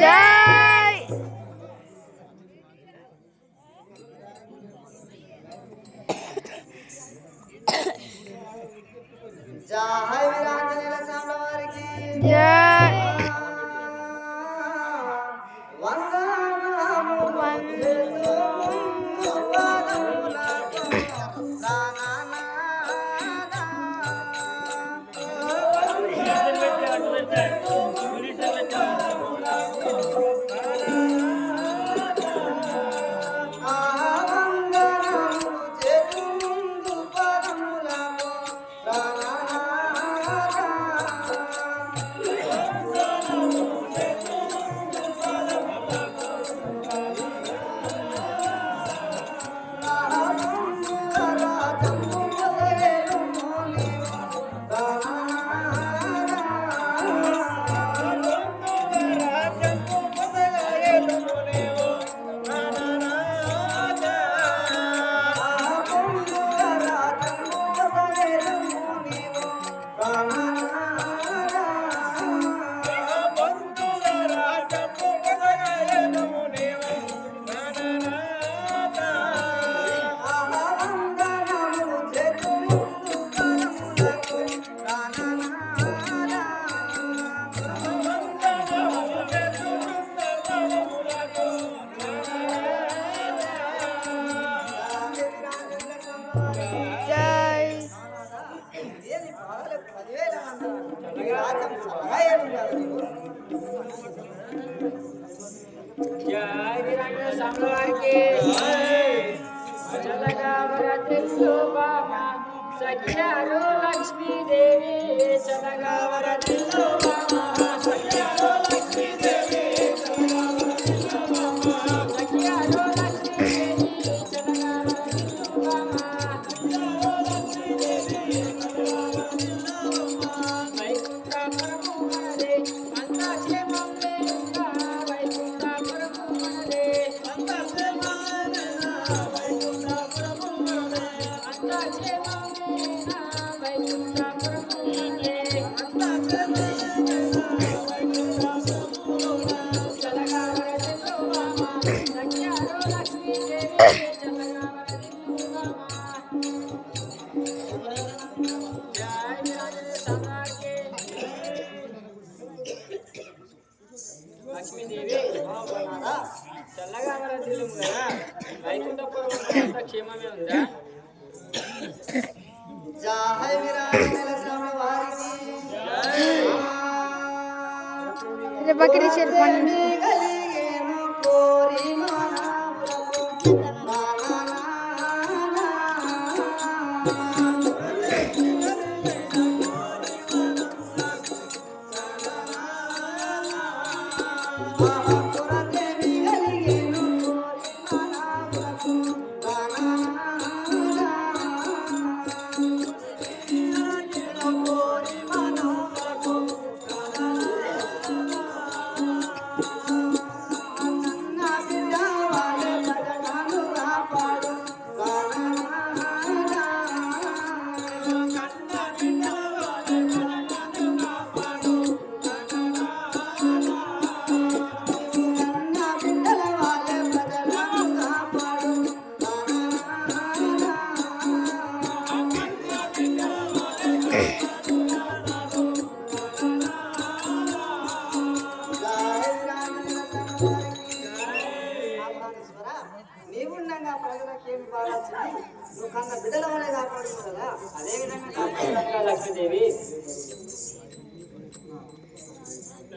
Yeah. సఖ్యాలు Lakshmidevi చల్లగా వరదిల్లు బామ Lakshmidevi సఖ్యాలు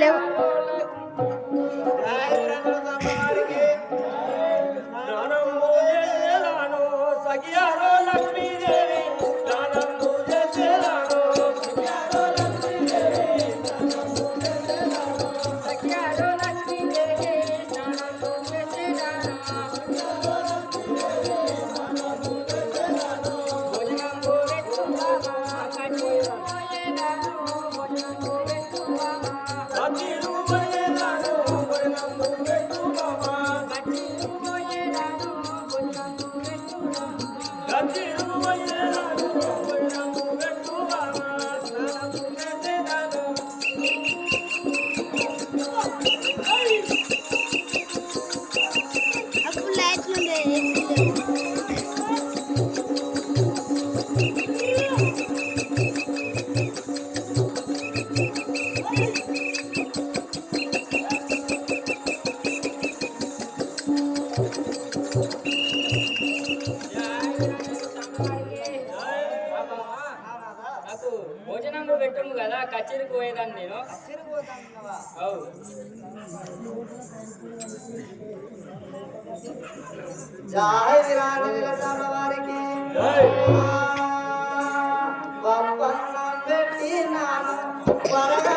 valeu. పెట్టము కదా కచేరికి పోయేదాన్ని నేను. అవు. జాయ్ విరాజ నిలసాల వారికి వరగా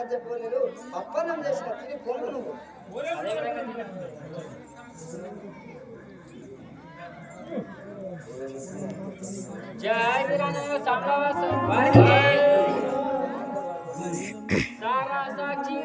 కజ్జ పోలేలు అప్పన్నం చేసిన తిని పొంగు నువ్వు. జయ సారా సాక్షి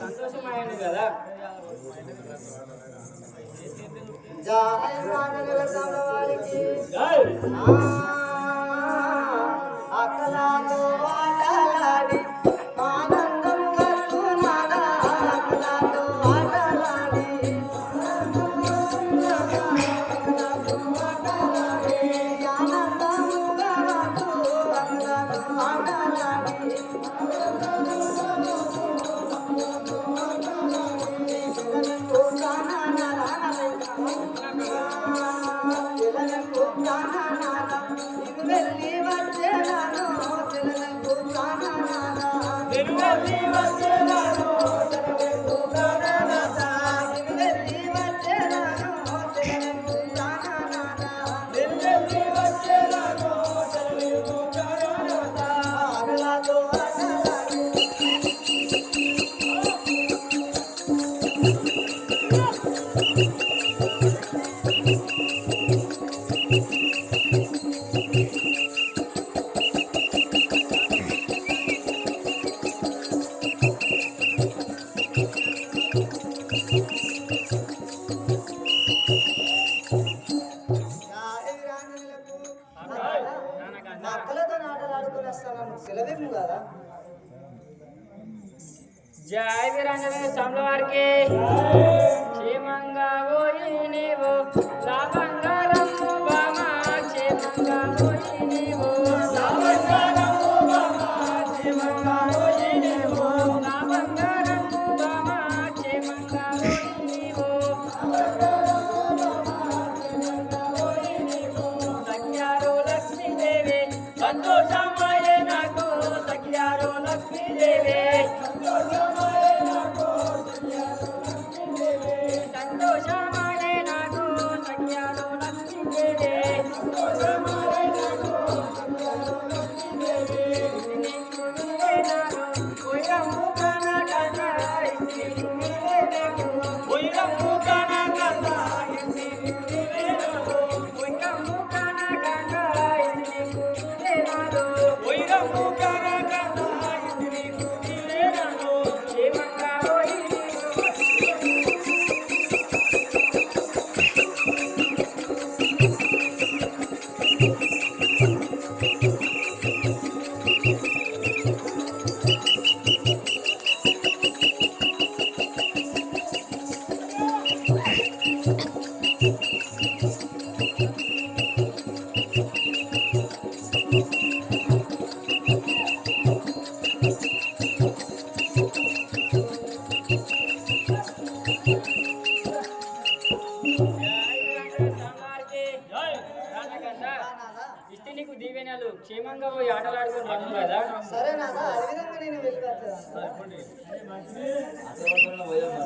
సంతోషమైంది కదా జయ నాగల సమవారికి అక్కలాతో నా అక్కలతో ఆటలాడుకుని వస్తాను సెలవేము కదా జయ వీరంగ స్వామి వారికి. క్షేమంగా పోయి నీవు.